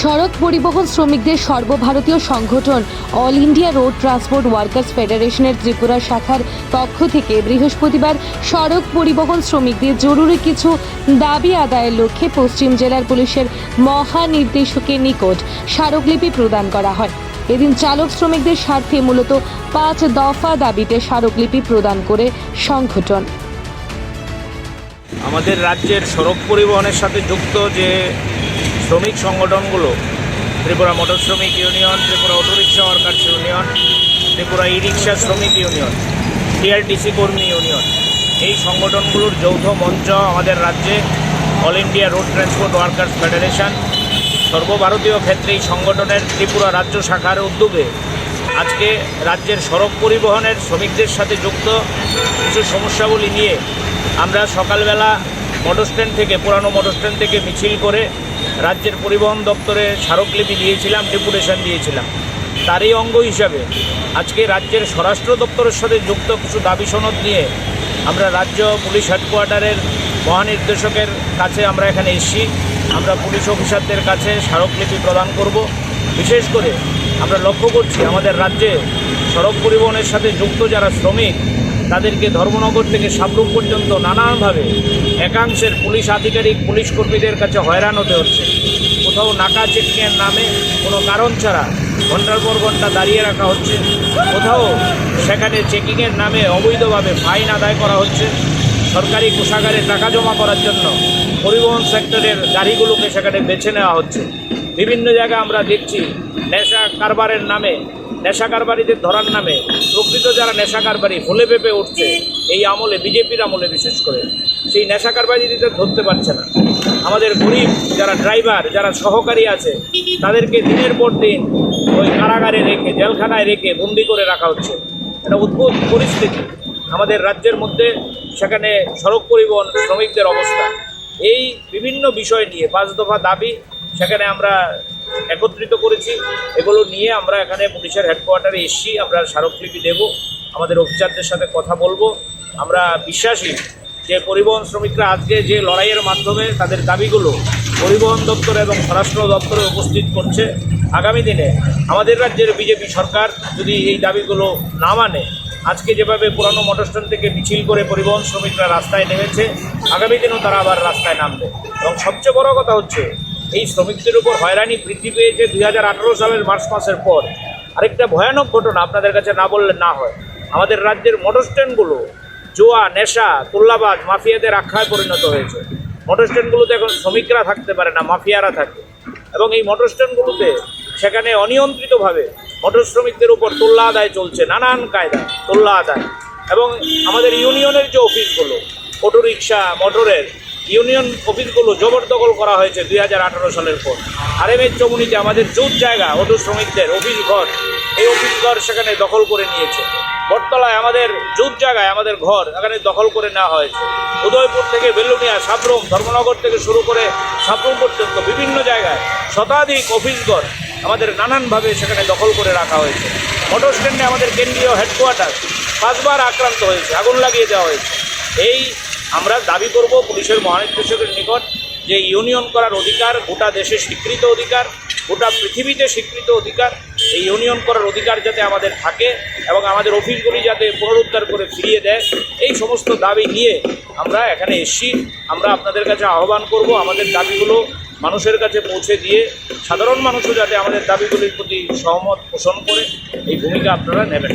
সড়ক পরিবহন শ্রমিকদের সর্বভারতীয় সংগঠন all India road transport workers ফেডারেশনের ত্রিপুরা শাখার পক্ষ থেকে বৃহস্পতিবার সড়ক পরিবহন শ্রমিকদের জরুরি কিছু দাবি আদায়ের লক্ষ্যে পশ্চিম জেলার পুলিশের মহানির্দেশকের নিকট স্মারকলিপি প্রদান করা হয়। এদিন চালক শ্রমিকদের স্বার্থে মূলত পাঁচ দফা দাবিতে স্মারকলিপি প্রদান করে সংগঠন। আমাদের রাজ্যের সড়ক পরিবহনের সাথে যুক্ত যে শ্রমিক সংগঠনগুলো, ত্রিপুরা মোটর শ্রমিক union, Tripura autorickshaw workers union, Tripura e rickshaw শ্রমিক ইউনিয়ন, টিআরটিসি কর্মী ইউনিয়ন। এই সংগঠনগুলোর যৌথ মঞ্চ আমাদের রাজ্যে all India road transport workers federation, সর্বভারতীয় ক্ষেত্রে এই সংগঠনের ত্রিপুরা রাজ্য শাখার উদ্যোগে আজকে রাজ্যের সড়ক পরিবহনের শ্রমিকদের সাথে যুক্ত কিছু সমস্যাগুলি নিয়ে আমরা সকালবেলা মোটর স্ট্যান্ড থেকে, পুরানো মোটর স্ট্যান্ড থেকে মিছিল করে রাজ্যের পরিবহন দপ্তরে স্মারকলিপি দিয়েছিলাম, ডেপুটেশন দিয়েছিলাম। তারই অঙ্গ হিসাবে আজকে রাজ্যের স্বরাষ্ট্র দপ্তরের সাথে যুক্ত কিছু দাবি সনদ নিয়ে আমরা রাজ্য পুলিশ হেডকোয়ার্টারের মহানির্দেশকের কাছে আমরা এখানে এসেছি। আমরা পুলিশ অফিসারদের কাছে স্মারকলিপি প্রদান করব। বিশেষ করে আমরা লক্ষ্য করছি আমাদের রাজ্যে সড়ক পরিবহনের সাথে যুক্ত যারা শ্রমিক তাদেরকে ধর্মনগর থেকে সাবরুম পর্যন্ত নানানভাবে একাংশের পুলিশ আধিকারিক, পুলিশ কর্মীদের কাছে হয়রান হতে হচ্ছে। কোথাও নাকা চেকিংয়ের নামে কোনো কারণ ছাড়া ঘণ্টার পর ঘণ্টা দাঁড়িয়ে রাখা হচ্ছে। কোথাও সেখানে চেকিংয়ের নামে অবৈধভাবে ফাইন আদায় করা হচ্ছে। সরকারি কোষাগারে টাকা জমা করার জন্য পরিবহন সেক্টরের গাড়িগুলোকে সেখানে বেছে নেওয়া হচ্ছে। বিভিন্ন জায়গায় আমরা দেখছি নেশা কারবারের নামে, নেশা কারবারিদের ধরার নামে প্রকৃত যারা নেশা কারবারি হলে পেপে উঠছে, এই আমলে, বিজেপির আমলে বিশেষ করে, সেই নেশা কারবারিদের ধরতে পারছে না, আমাদের গরিব যারা ড্রাইভার, যারা সহকারী আছে, তাদেরকে দিনের পর দিন ওই কারাগারে রেখে, জেলখানায় রেখে বন্দি করে রাখা হচ্ছে। এটা অদ্ভুত পরিস্থিতি। আমাদের রাজ্যের মধ্যে সেখানে সড়ক পরিবহন শ্রমিকদের অবস্থা। এই বিভিন্ন বিষয় নিয়ে পাঁচ দফা দাবি, সেখানে আমরা একত্রিত করেছি। এগুলো নিয়ে আমরা এখানে পুলিশের হেডকোয়ার্টারে এসছি। আমরা স্মারকলিপি দেব। আমাদের অফিসারদের সাথে কথা বলব। আমরা বিশ্বাসী যে পরিবহন শ্রমিকরা আজকে যে লড়াইয়ের মাধ্যমে তাদের দাবিগুলো পরিবহন দপ্তর এবং স্বরাষ্ট্র দপ্তরে উপস্থিত করছে, আগামী দিনে আমাদের রাজ্যের বিজেপি সরকার যদি এই দাবিগুলো না মানে আজকে যেভাবে পুরানো মোটর স্ট্যান্ড থেকে মিছিল করে পরিবহন শ্রমিকরা রাস্তায় নেমেছে, আগামী দিনেও তারা আবার রাস্তায় নামবে। এবং সবচেয়ে বড় কথা হচ্ছে এই শ্রমিকদের উপর হয়রানি বৃদ্ধি পেয়েছে দুই হাজার আঠেরো সালের মার্চ মাসের পর। আরেকটা ভয়ানক ঘটনা আপনাদের কাছে না বললে না হয়। আমাদের রাজ্যের মোটর স্ট্যান্ডগুলো জোয়া, নেশা, তোল্লাবাজ, মাফিয়াদের আখ্যায় পরিণত হয়েছে। মোটর স্ট্যান্ডগুলোতে এখন শ্রমিকরা থাকতে পারে না, মাফিয়ারা থাকে। এবং এই মোটর স্ট্যান্ডগুলোতে সেখানে অনিয়ন্ত্রিতভাবে মোটর শ্রমিকদের উপর তোল্লা আদায় চলছে, নানান কায়দা, তোল্লা আদায়। এবং আমাদের ইউনিয়নের যে অফিসগুলো অটো রিক্সা মোটরের ইউনিয়ন অফিসগুলো জবরদখল করা হয়েছে দুই হাজার আঠারো সালের পর। আর এম এর চমুনিতে আমাদের জুট জায়গা অটো শ্রমিকদের অফিস ঘর, এই অফিস ঘর সেখানে দখল করে নিয়েছে। বটতলায় আমাদের জুট জায়গায় আমাদের ঘর এখানে দখল করে নেওয়া হয়েছে। উদয়পুর থেকে বেলুনিয়া সাবরুম ধর্মনগর থেকে শুরু করে সাবরুম পর্যন্ত বিভিন্ন জায়গায় শতাধিক অফিস ঘর আমাদের নানানভাবে সেখানে দখল করে রাখা হয়েছে। মোটর স্ট্যান্ডে আমাদের কেন্দ্রীয় হেডকোয়ার্টার পাঁচবার আক্রান্ত হয়েছে, আগুন লাগিয়ে দেওয়া হয়েছে। এই আমরা দাবি করব পুলিশের মহানির্দেশকের নিকট যে ইউনিয়ন করার অধিকার, গোটা দেশে স্বীকৃত অধিকার, গোটা পৃথিবীতে স্বীকৃত অধিকার, এই ইউনিয়ন করার অধিকার যাতে আমাদের থাকে এবং আমাদের অফিসগুলি যাতে পুনরুদ্ধার করে ফিরিয়ে দেয়, এই সমস্ত দাবি নিয়ে আমরা এখানে এসছি। আমরা আপনাদের কাছে আহ্বান করব, আমাদের দাবিগুলো মানুষের কাছে পৌঁছে দিয়ে সাধারণ মানুষও যাতে আমাদের দাবিগুলির প্রতি সহমত পোষণ করে, এই ভূমিকা আপনারা নেবেন।